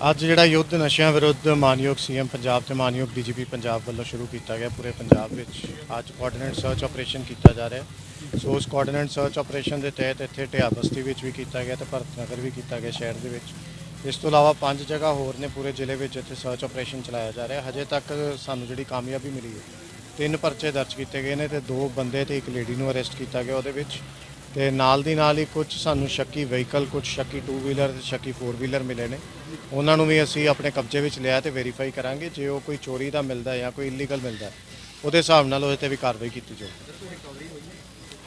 ਅੱਜ ਜਿਹੜਾ ਯੁੱਧ ਨਸ਼ਿਆਂ ਵਿਰੁੱਧ ਮਾਨਯੋਗ ਸੀਐਮ ਪੰਜਾਬ ਤੇ ਮਾਨਯੋਗ ਡੀਜੀਪੀ ਪੰਜਾਬ ਵੱਲੋਂ ਸ਼ੁਰੂ ਕੀਤਾ ਗਿਆ, ਪੂਰੇ ਪੰਜਾਬ ਵਿੱਚ ਅੱਜ ਕੋਆਰਡੀਨੇਟ ਸਰਚ ਆਪਰੇਸ਼ਨ ਕੀਤਾ ਜਾ ਰਿਹਾ ਸੋ ਉਸ ਕੋਆਰਡੀਨੇਟ ਸਰਚ ਆਪਰੇਸ਼ਨ ਦੇ ਤਹਿਤ ਇੱਥੇ ਢਿਆ ਬਸਤੀ ਵਿੱਚ ਵੀ ਕੀਤਾ ਗਿਆ ਤੇ ਭਰਤ ਨਗਰ ਵੀ ਕੀਤਾ ਗਿਆ ਸ਼ਹਿਰ ਦੇ ਵਿੱਚ। ਇਸ ਤੋਂ ਇਲਾਵਾ ਪੰਜ ਜਗ੍ਹਾ ਹੋਰ ਨੇ ਪੂਰੇ ਜ਼ਿਲ੍ਹੇ ਵਿੱਚ ਇੱਥੇ ਸਰਚ ਆਪਰੇਸ਼ਨ ਚਲਾਇਆ ਜਾ ਰਿਹਾ। ਹਜੇ ਤੱਕ ਸਾਨੂੰ ਜਿਹੜੀ ਕਾਮਯਾਬੀ ਮਿਲੀ ਹੈ, ਤਿੰਨ ਪਰਚੇ ਦਰਜ ਕੀਤੇ ਗਏ ਨੇ ਤੇ ਦੋ ਬੰਦੇ ਤੇ ਇੱਕ ਲੇਡੀ ਨੂੰ ਅਰੈਸਟ ਕੀਤਾ ਗਿਆ ਉਹਦੇ ਵਿੱਚ। ਤੇ ਨਾਲ ਦੀ ਨਾਲ ਹੀ ਕੁਝ ਸਾਨੂੰ ਸ਼ੱਕੀ ਵਹੀਕਲ ਕੁਝ ਸ਼ੱਕੀ 2 ਵੀਲਰ ਤੇ ਸ਼ੱਕੀ 4 ਵੀਲਰ ਮਿਲੇ ਨੇ। ਉਹਨਾਂ ਨੂੰ ਵੀ ਅਸੀਂ ਆਪਣੇ ਕਬਜ਼ੇ ਵਿੱਚ ਲਿਆ ਤੇ ਵੈਰੀਫਾਈ ਕਰਾਂਗੇ, ਜੇ ਉਹ ਕੋਈ ਚੋਰੀ ਦਾ ਮਿਲਦਾ ਜਾਂ ਕੋਈ ਇਲੀਗਲ ਮਿਲਦਾ, ਉਹਦੇ ਹਿਸਾਬ ਨਾਲ ਉਹਦੇ ਤੇ ਵੀ ਕਾਰਵਾਈ ਕੀਤੀ ਜਾਊਗੀ।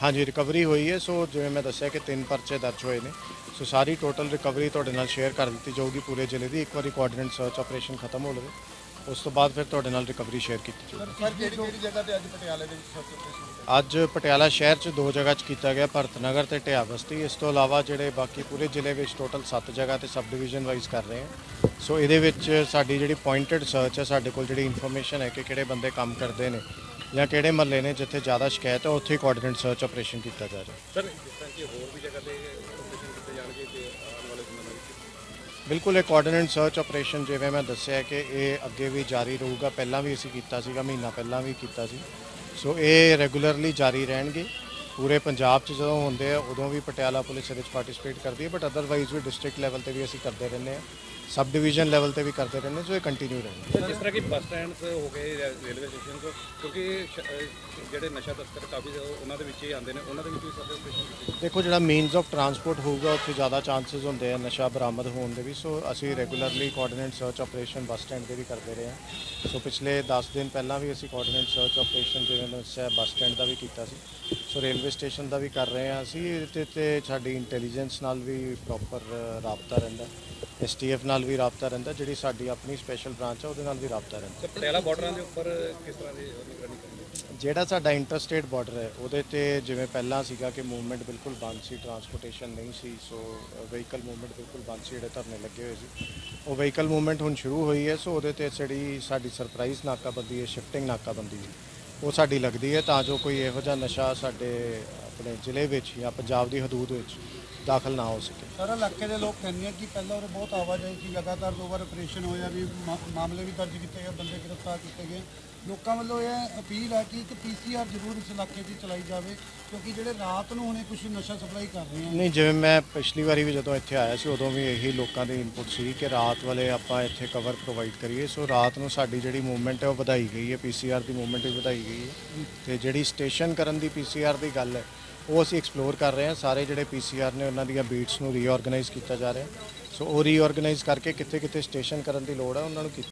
ਹਾਂਜੀ ਰਿਕਵਰੀ ਹੋਈ ਹੈ। ਸੋ ਜਿਵੇਂ ਮੈਂ ਦੱਸਿਆ ਕਿ ਤਿੰਨ ਪਰਚੇ ਦਰਜ ਹੋਏ ਨੇ। ਸੋ ਸਾਰੀ ਟੋਟਲ ਰਿਕਵਰੀ ਤੁਹਾਡੇ ਨਾਲ ਸ਼ੇਅਰ ਕਰ ਦਿੱਤੀ ਜਾਊਗੀ ਪੂਰੇ ਜ਼ਿਲ੍ਹੇ ਦੀ। ਇੱਕ ਵਾਰੀ ਕੋਆਰਡੀਨੇਟ ਸਰਚ ਆਪਰੇਸ਼ਨ ਖਤਮ ਹੋ ਲਵੇ। ਉਸ ਤੋਂ ਬਾਅਦ ਫਿਰ ਤੁਹਾਡੇ ਨਾਲ ਰਿਕਵਰੀ ਸ਼ੇਅਰ ਕੀਤੀ ਜਾਊਗੀ। ਸਰ ਕਿਹੜੀ ਕਿਹੜੀ ਜਗ੍ਹਾ ਤੇ ਅੱਜ ਪਟਿਆਲੇ ਦੇ ਵਿੱਚ ਸਰਚ ਆਪਰੇਸ਼ਨ ਅੱਜ ਪਟਿਆਲਾ ਸ਼ਹਿਰ 'ਚ ਦੋ ਜਗ੍ਹਾ 'ਚ ਕੀਤਾ ਗਿਆ ਭਰਤ ਨਗਰ ਤੇ ਢਿਆ ਬਸਤੀ। ਇਸ ਤੋਂ ਇਲਾਵਾ ਜਿਹੜੇ ਬਾਕੀ ਪੂਰੇ ਜ਼ਿਲ੍ਹੇ ਵਿੱਚ ਟੋਟਲ 7 ਜਗ੍ਹਾ ਤੇ ਸਬ ਡਿਵੀਜ਼ਨ ਵਾਈਜ਼ ਕਰ ਰਹੇ ਹਾਂ। ਸੋ ਇਹਦੇ ਵਿੱਚ ਸਾਡੀ ਜਿਹੜੀ ਪੁਆਇੰਟਡ ਸਰਚ ਹੈ ਸਾਡੇ ਕੋਲ ਜਿਹੜੀ ਇਨਫੋਰਮੇਸ਼ਨ ਹੈ ਕਿ ਕਿਹੜੇ ਬੰਦੇ ਕੰਮ ਕਰਦੇ ਨੇ ਜਾਂ ਕਿਹੜੇ ਮਹੱਲੇ ਨੇ ਜਿੱਥੇ ਜ਼ਿਆਦਾ ਸ਼ਿਕਾਇਤ ਹੈ ਉੱਥੇ ਕੋਆਰਡੀਨੇਟ ਸਰਚ ਆਪਰੇਸ਼ਨ ਕੀਤਾ ਜਾ ਰਿਹਾ। ਸਰ ਜਿਸ ਤਰ੍ਹਾਂ ਕਿ ਹੋਰ ਵੀ ਜਗ੍ਹਾ ਤੇ ਬਿਲਕੁਲ, ਇਹ ਕੋਆਰਡੀਨੇਟ ਸਰਚ ਆਪਰੇਸ਼ਨ ਜਿਵੇਂ ਮੈਂ ਦੱਸਿਆ ਕਿ ਇਹ ਅੱਗੇ ਵੀ ਜਾਰੀ ਰਹੂਗਾ, ਪਹਿਲਾਂ ਵੀ ਅਸੀਂ ਕੀਤਾ ਸੀਗਾ, ਮਹੀਨਾ ਪਹਿਲਾਂ ਵੀ ਕੀਤਾ ਸੀ। ਸੋ ਇਹ ਰੈਗੂਲਰਲੀ ਜਾਰੀ ਰਹਿਣਗੇ। ਪੂਰੇ ਪੰਜਾਬ 'ਚ ਜਦੋਂ ਹੁੰਦੇ ਆ, ਉਦੋਂ ਵੀ ਪਟਿਆਲਾ ਪੁਲਿਸ ਇਹਦੇ 'ਚ ਪਾਰਟਿਸਿਪੇਟ ਕਰਦੀ ਹੈ ਬਟ ਅਦਰਵਾਈਜ਼ ਵੀ ਡਿਸਟ੍ਰਿਕਟ ਲੈਵਲ ਤੇ ਵੀ ਅਸੀਂ ਕਰਦੇ ਰਹਿੰਦੇ ਆ ਸਬ ਡਿਵੀਜ਼ਨ ਲੈਵਲ ਤੇ ਵੀ ਕਰਦੇ ਰਹਿੰਦੇ ਸੋ ਇਹ ਕੰਟੀਨਿਊ ਸਰ ਜਿਸ ਤਰ੍ਹਾਂ ਕਿ ਬੱਸ ਸਟੈਂਡਸ ਹੋ ਗਏ ਰੈ- ਰੇਲਵੇ ਸਟੇਸ਼ਨ ਤੋਂ ਕਿਉਂਕਿ ਸ਼- ਅਹ ਜਿਹੜੇ ਨਸ਼ਾ ਤਸਕਰ ਕਾਫੀ ਜ਼ਿਆਦਾ ਉਹਨਾਂ ਦੇ ਵਿੱਚ ਹੀ ਆਉਂਦੇ ਨੇ ਉਹਨਾਂ ਦੇ ਵਿੱਚ ਵੀ ਸਾਡੇ ਆਪਰੇਸ਼ਨ ਕੀਤੇ ਦੇਖੋ ਜਿਹੜਾ ਮੀਨਸ ਆਫ ਟਰਾਂਸਪੋਰਟ ਹੋਊਗਾ ਉੱਥੇ ਜ਼ਿਆਦਾ ਚਾਂਸਸ ਹੁੰਦੇ ਆ ਨਸ਼ਾ ਬਰਾਮਦ ਹੋਣ ਦੇ ਵੀ ਸੋ ਅਸੀਂ regularly coordinate search operation bus stand ਤੇ ਵੀ ਕਰਦੇ ਰਹੇ ਹਾਂ। ਸੋ ਪਿਛਲੇ 10 ਦਿਨ ਪਹਿਲਾਂ ਵੀ ਅਸੀਂ ਕੋਆਰਡੀਨੇਟ ਸਰਚ ਆਪਰੇਸ਼ਨ ਜਿਵੇਂ ਮੈਂ ਦੱਸਿਆ ਬੱਸ ਸਟੈਂਡ ਦਾ ਵੀ ਕੀਤਾ ਸੀ। ਸੋ ਰੇਲਵੇ ਸਟੇਸ਼ਨ ਦਾ ਵੀ ਕਰ ਰਹੇ ਹਾਂ ਅਸੀਂ ਇਹਦੇ ਤੇ ਸਾਡੀ ਇੰਟੈਲੀਜੈਂਸ ਨਾਲ ਵੀ ਪ੍ਰੋਪਰ ਰਾਬਤਾ ਰਹਿੰਦਾ। ਐਸਟੀਐਫ ਨਾਲ ਵੀ ਰਾਬਤਾ ਰਹਿੰਦਾ ਜਿਹੜੀ ਸਾਡੀ ਆਪਣੀ ਸਪੈਸ਼ਲ ਬ੍ਰਾਂਚ ਹੈ ਉਹਦੇ ਨਾਲ ਵੀ ਰਾਬਤਾ ਰਹਿੰਦਾ। ਪਟਿਆਲਾ ਬਾਰਡਰਾਂ ਦੇ ਉੱਪਰ ਕਿਸ ਤਰ੍ਹਾਂ ਦੀ ਨਿਗਰਾਨੀ ਕਰਨੀ ਜਿਹੜਾ ਸਾਡਾ ਇੰਟਰਸਟੇਟ ਬਾਰਡਰ ਹੈ ਉਹਦੇ ਤੇ ਜਿਵੇਂ ਪਹਿਲਾਂ ਸੀਗਾ ਕਿ ਮੂਵਮੈਂਟ ਬਿਲਕੁਲ ਬੰਦ ਸੀ ਟਰਾਂਸਪੋਰਟੇਸ਼ਨ ਨਹੀਂ ਸੀ ਸੋ ਵਹੀਕਲ ਮੂਵਮੈਂਟ ਬਿਲਕੁਲ ਬੰਦ ਸੀ ਜਿਹੜੇ ਧਰਨੇ ਲੱਗੇ ਹੋਏ ਸੀ। ਉਹ ਵਹੀਕਲ ਮੂਵਮੈਂਟ ਹੁਣ ਸ਼ੁਰੂ ਹੋਈ ਹੈ ਸੋ ਉਹਦੇ ਤੇ ਜਿਹੜੀ ਸਾਡੀ ਸਰਪ੍ਰਾਈਜ਼ ਨਾਕਾਬੰਦੀ ਹੈ ਸ਼ਿਫਟਿੰਗ ਨਾਕਾਬੰਦੀ ਹੈ ਉਹ ਸਾਡੀ ਲੱਗਦੀ ਹੈ ਤਾਂ ਜੋ ਕੋਈ ਇਹੋ ਜਿਹਾ ਨਸ਼ਾ ਸਾਡੇ ਆਪਣੇ ਜ਼ਿਲ੍ਹੇ ਵਿੱਚ ਜਾਂ ਪੰਜਾਬ ਦੀ ਹਦੂਦ ਵਿੱਚ ਦਾਖਲ ਨਾ ਹੋ ਸਕੇ। ਸਰ ਇਲਾਕੇ ਦੇ ਲੋਕ ਕਹਿੰਦੇ ਆ ਕਿ ਪਹਿਲਾਂ ਉਰੇ ਬਹੁਤ ਆਵਾਜਾਈ ਸੀ ਲਗਾਤਾਰ ਦੋ ਵਾਰ ਆਪਰੇਸ਼ਨ ਹੋਇਆ ਵੀ ਮਾ- ਮਾਮਲੇ ਵੀ ਦਰਜ ਕੀਤੇ ਗਏ ਬੰਦੇ ਗ੍ਰਿਫਤਾਰ ਕੀਤੇ ਗਏ। ਲੋਕਾਂ ਵੱਲੋਂ ਇਹ ਅਪੀਲ ਹੈ ਕਿ ਇੱਕ ਪੀਸੀਆਰ ਜ਼ਰੂਰ ਇਸ ਇਲਾਕੇ 'ਚ ਚਲਾਈ ਜਾਵੇ ਕਿਉਂਕਿ ਜਿਹੜੇ ਰਾਤ ਨੂੰ ਹੁਣੇ ਕੁਝ ਨਸ਼ਾ ਸਪਲਾਈ ਕਰ ਰਹੇ ਆ। ਨਹੀਂ ਜਿਵੇਂ ਮੈਂ ਪਿਛਲੀ ਵਾਰੀ ਵੀ ਜਦੋਂ ਇੱਥੇ ਆਇਆ ਸੀ ਉਦੋਂ ਵੀ ਇਹੀ ਲੋਕਾਂ ਦੀ ਇਨਪੁਟ ਸੀ ਕਿ ਰਾਤ ਵਾਲੇ ਆਪਾਂ ਇੱਥੇ ਕਵਰ ਪ੍ਰੋਵਾਈਡ ਕਰੀਏ। ਸੋ ਰਾਤ ਨੂੰ ਸਾਡੀ ਜਿਹੜੀ ਮੂਵਮੈਂਟ ਹੈ ਉਹ ਵਧਾਈ ਗਈ ਹੈ ਪੀਸੀਆਰ ਦੀ ਮੂਵਮੈਂਟ ਵੀ ਵਧਾਈ ਗਈ ਹੈ। ਤੇ ਜਿਹੜੀ ਸਟੇਸ਼ਨ ਕਰਨ ਦੀ ਪੀਸੀਆਰ ਦੀ ਗੱਲ ਹੈ ਉਹ ਅਸੀਂ ਐਕਸਪਲੋਰ ਕਰ ਰਹੇ ਹਾਂ। ਸਾਰੇ ਜਿਹੜੇ ਪੀਸੀਆਰ ਨੇ, ਉਹਨਾਂ ਦੀਆਂ ਬੀਟਸ ਨੂੰ ਰੀਆਰਗੇਨਾਈਜ਼ ਕੀਤਾ ਜਾ ਰਿਹਾ ਸੋ ਉਹ ਰੀਆਰਗੇਨਾਈਜ਼ ਕਰਕੇ ਕਿੱਥੇ ਕਿੱਥੇ ਸਟੇਸ਼ਨ ਕਰਨ ਦੀ ਲੋੜ ਹੈ ਉਹਨਾਂ ਨੂੰ ਕੀਤਾ